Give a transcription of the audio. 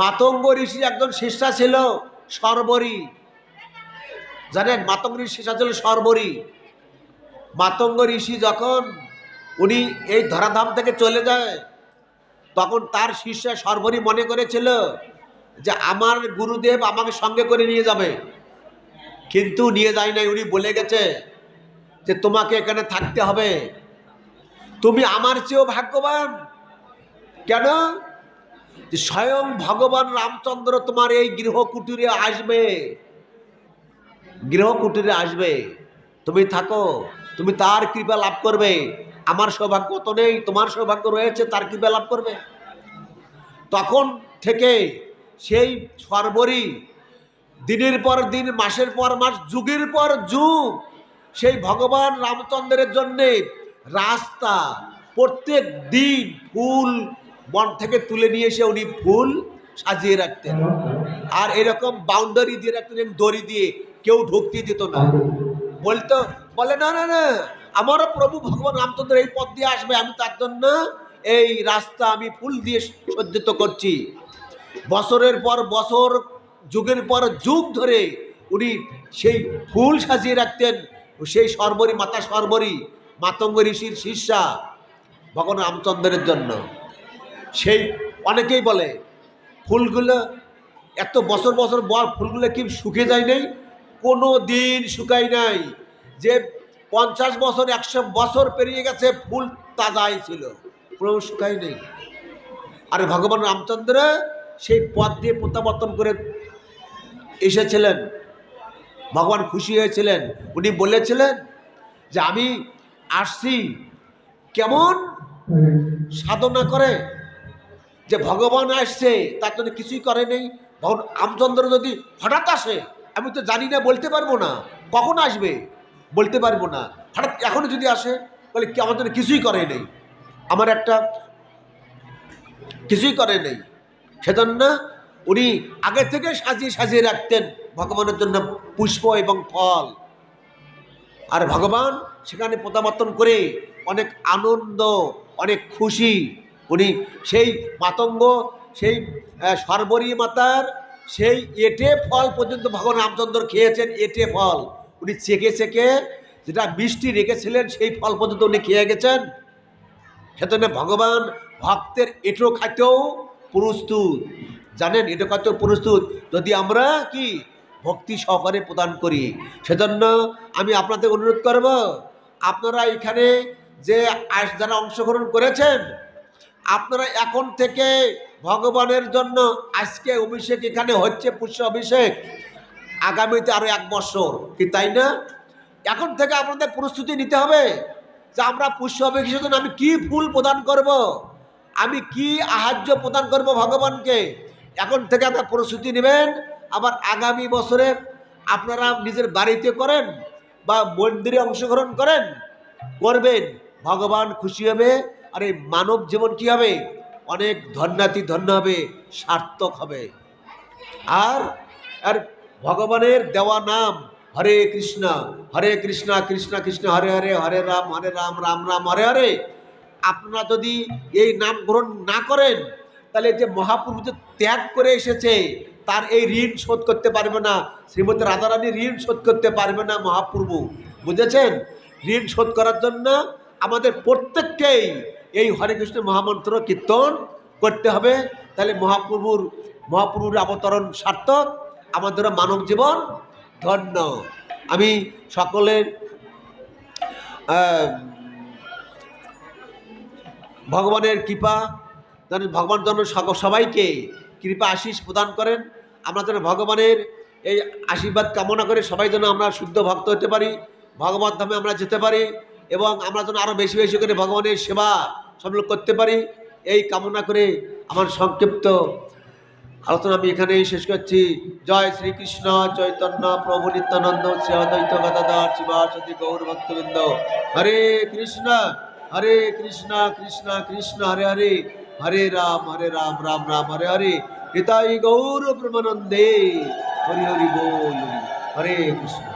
মাতঙ্গ ঋষির একজন শিষ্যা ছিল সর্বরী। জানেন, মাতঙ্গ ঋষির শিষ্যা ছিল সর্বরী। মাতঙ্গ ঋষি যখন উনি এই ধরাধাম থেকে চলে যায়, তখন তার শিষ্য সর্বরী মনে করেছিল যে আমার গুরুদেব আমাকে সঙ্গে করে নিয়ে যাবে। কিন্তু নিয়ে যায় নাই, উনি বলে গেছে যে তোমাকে এখানে থাকতে হবে। তুমি আমার চেয়েও ভাগ্যবান। কেন? যে স্বয়ং ভগবান রামচন্দ্র তোমার এই গৃহ কুটিরে আসবে। গৃহ কুটিরে আসবে। তুমি থাকো, তুমি তার কৃপা লাভ করবে। আমার সৌভাগ্য তো নেই, তোমার সৌভাগ্য রয়েছে, তার কৃপা লাভ করবে। তখন থেকে সেই সর্বরী দিনের পর দিন, মাসের পর মাস, যুগের পর যুগ, সেই ভগবান রামচন্দ্রের জন্যে রাস্তা, প্রত্যেক দিন ফুল বন থেকে তুলে নিয়ে এসে উনি ফুল সাজিয়ে রাখতেন। আর এরকম বাউন্ডারি দিয়ে রাখতেন, দড়ি দিয়ে কেউ ঢুকতে দিত না। বলতো, বলে, না না না, আমারও প্রভু ভগবান রামচন্দ্র এই পথ দিয়ে আসবে, আমি তার জন্য এই রাস্তা, আমি ফুল দিয়ে সজ্জিত করছি। বছরের পর বছর, যুগের পর যুগ ধরে উনি সেই ফুল সাজিয়ে রাখতেন, সেই সর্বরী, মাতা সর্বরী, মাতঙ্গ ঋষির শিষ্যা ভগবান রামচন্দ্রের জন্য। সেই অনেকেই বলে ফুলগুলো এত বছর বছর বর ফুলগুলো কি শুকিয়ে যায় নাই? কোনো দিন শুকায় নাই। যে পঞ্চাশ বছর একশো বছর পেরিয়ে গেছে ফুল তাজাই ছিল কোনো শুকাই নেই। আর ভগবান রামচন্দ্র সেই পথ দিয়ে প্রত্যাবর্তন করে এসেছিলেন। ভগবান খুশি হয়েছিলেন। উনি বলেছিলেন যে আমি আসছি কেমন সাধনা করে যে ভগবান আসছে, তার জন্য কিছুই করে নেই। ভগবান রামচন্দ্র যদি হঠাৎ আসে, আমি তো জানি না, বলতে পারব না। কখন আসবে? বলতে পারব না। হঠাৎ এখনও যদি আসে, বলে কি আমার জন্য কিছুই করে নেই। আমার একটা কিছুই করে নেই। সেজন্য উনি আগে থেকে সাজিয়ে সাজিয়ে রাখতেন ভগবানের জন্য পুষ্প এবং ফল। আর ভগবান সেখানে প্রত্যাবর্তন করে অনেক আনন্দ, অনেক খুশি। উনি সেই মাতঙ্গ সেই সর্বরী মাতার, সেই এটে ফল পর্যন্ত ভগবান রামচন্দ্র খেয়েছেন, এটে ফল। উনি চেকে চেকে যেটা মিষ্টি রেখেছিলেন, সেই ফল পর্যন্ত উনি খেয়ে গেছেন। সেজন্য ভগবান ভক্তের এটো খাইতেও প্রস্তুত। জানেন, এটো খাইতেও প্রস্তুত। যদি আমরা কি ভক্তি সহকারে প্রদান করি, সেজন্য আমি আপনাদের অনুরোধ করব, আপনারা এখানে যে যারা অংশগ্রহণ করেছেন আপনারা এখন থেকে ভগবানের জন্য আজকে অভিষেক এখানে হচ্ছে পুষ্য অভিষেক। আগামীতে আরও এক বছর, কি তাই না? এখন থেকে আপনাদের প্রস্তুতি নিতে হবে যে আমরা পুষ্য অভিষেকের জন্য আমি কি ফুল প্রদান করব। আমি কি আহার্য প্রদান করব ভগবানকে। এখন থেকে আপনার প্রস্তুতি নেবেন। আবার আগামী বছরে আপনারা নিজের বাড়িতে করেন বা মন্দিরে অংশগ্রহণ করেন, করবেন, ভগবান খুশি হবে। আর এই মানব জীবন কি হবে? অনেক ধন্যাতি ধন্য হবে, সার্থক হবে। আর আর ভগবানের দেওয়া নাম হরে কৃষ্ণ হরে কৃষ্ণ কৃষ্ণ কৃষ্ণ, হরে হরে হরে রাম হরে রাম রাম রাম, হরে হরে। আপনারা যদি এই নাম গ্রহণ না করেন, তাহলে যে মহাপ্রভু যে ত্যাগ করে এসেছে, তার এই ঋণ শোধ করতে পারবে না। শ্রীমতী রাধারানী ঋণ শোধ করতে পারবে না মহাপ্রভু। বুঝেছেন? ঋণ শোধ করার জন্য আমাদের প্রত্যেককেই এই হরে কৃষ্ণ মহামন্ত্র কীর্তন করতে হবে। তাহলে মহাপ্রভুর মহাপ্রভুর অবতরণ সার্থক, আমাদের মানব জীবন ধন্য। আমি সকলের ভগবানের কৃপা যেন ভগবান যেন সবাইকে কৃপা আশিস প্রদান করেন। আমরা যেন ভগবানের এই আশীর্বাদ কামনা করে সবাই যেন আমরা শুদ্ধ ভক্ত হতে পারি, ভগবত ধামে আমরা যেতে পারি। এবং আমরা যেন আরও বেশি বেশি করে ভগবানের সেবা সবলোক করতে পারি, এই কামনা করে আমার সংক্ষিপ্ত আলোচনা আমি এখানেই শেষ করছি। জয় শ্রীকৃষ্ণ, চৈতন্য, প্রভু নিত্যানন্দ, শ্রী অদ্বৈত গদাধর শিবাসতী গৌর ভক্তবৃন্দ। হরে কৃষ্ণ হরে কৃষ্ণ কৃষ্ণ কৃষ্ণ, হরে হরে। হরে রাম হরে রাম রাম রাম, হরে হরে। নিতাই গৌর প্রেমানন্দে হরি হরি বোল হরে কৃষ্ণ।